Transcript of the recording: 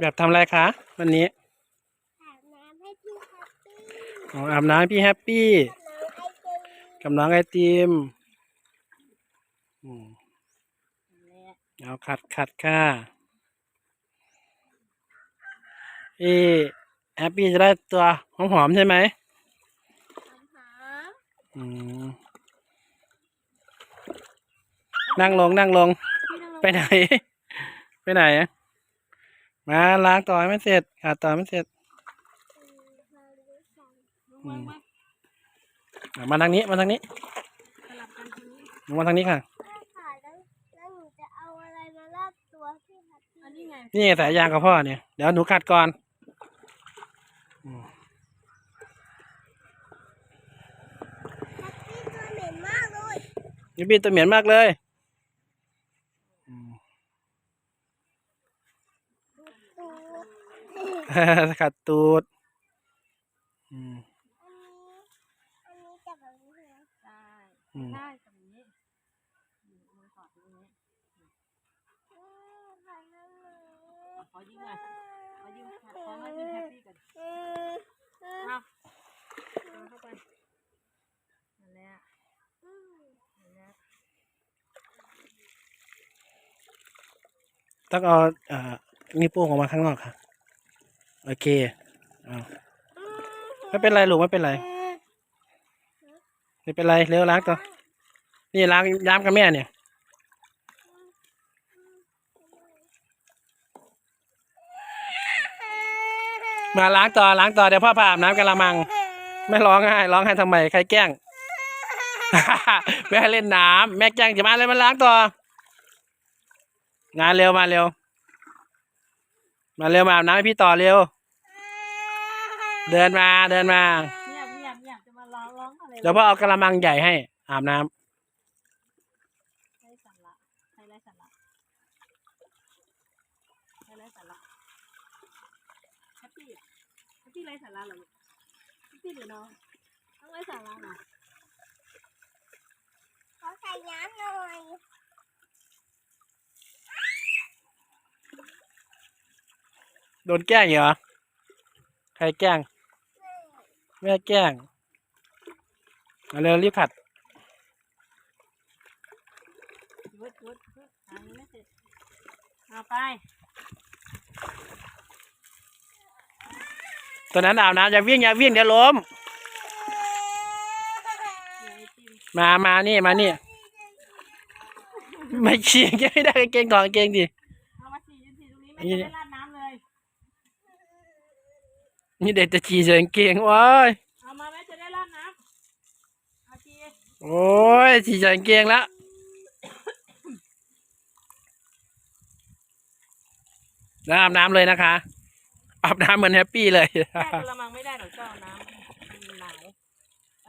แบบทำอะไรคะวันนี้อาบน้ำให้พี่แฮปปี้อ๋ออาบน้ำให้พี่แฮปปี้กับน้องไอเจลกับน้องไอติมอืมเอาขัดขัดค่ะพี่แฮปปี้จะได้ตัวหอมหอมๆใช่ไหมหอมอืมนั่งลงนั่งลง ไปไหน ไปไหนอะ มาล้างต่อให้ไม่เสร็จขาดต่อไม่เสร็จอืมอะมาทางนี้มาทางนี้สลับกันทีนี้มาทางนี้ค่ะแม่ค่ะแล้วแล้วหนูจะเอาอะไรมาลาดตัวพี่แฮปปี้อันนี้ไงนี่สายยางกับพ่อเนี่ยเดี๋ยวหนูขัดก่อนอืมแฮปปี้ตัวเหม็นมากเลย นี่พี่ตัวเหม็นมากเลยอืม ตูด ขัดตูดอืมอันนี้อันนี้จะแบบนี้นะได้อืมได้ตรงนี้อืมมือขอดตรงนี้อืมขอน้ำหน่อยขอยืมหน่อยขอยืมขอให้พี่แฮปปี้ก่อนอืมอืมเอาเอาเข้าไปนั่นแหละอืมนั่นแหละต้องเอาเอ่อนิ้วโป้งออกมาข้างนอกค่ะ โอเคเอาไม่เป็นไรลูกไม่เป็นไรไม่เป็นไรเร็วล้างตัวนี่ล้างย้ำกับแม่เนี่ยมาล้างต่อล้างต่อเดี๋ยวพ่อพาอาบน้ำกะละมัง ไม่ร้องไห้ร้องไห้ทำไมใครแกล้งแม่ให้เล่นน้ำแม่แกล้งจะมาเลยมาล้างต่อ งานเร็วมาเร็ว มาเร็วมาอาบน้ำให้พี่ต่อเร็ว เดินมาเดินมาเงียบเงียบเงียบจะมาร้องร้องอะไรเดี๋ยวพ่อเอากระมังใหญ่ให้อาบน้ำไร้สาระใครไร้สาระใครไร้สาระแฮปปี้แฮปปี้ไร้สาระเหรอลูกแฮปปี้หรือน้องต้องไร้สาระเหรอขอใส่น้ำหน่อย โดนแกล้งเหรอ ใครแกล้ง แม่แกล้งมาเร็วรีบผัดยุดยุดยุดทางนี้ไม่เสร็จเอาไป ตอนนั้นอาบน้ำอย่าวิ่งอย่าวิ่งเดี๋ยวล้มเดี๋ยวไอติมมามานี่มานี่ ไม่ชี้แกไม่ได้กางเกงถอดกางเกงดิ เอามาฉี่ยืนฉี่ตรงนี้ไม่จะได้ราดน้ำเลย นี่เด็กจะฉี่ใส่กางเกงโอ้ยเอามาแม่จะได้ราดน้ำเอาฉี่โอ้ยฉี่ใส่กางเกงแล้วแล้วอาบน้ำเลยนะคะอาบน้ำเหมือนแฮปปี้เลยแม่กระมังไม่ได้หรอกเจ้าน้ำมันหนาวไป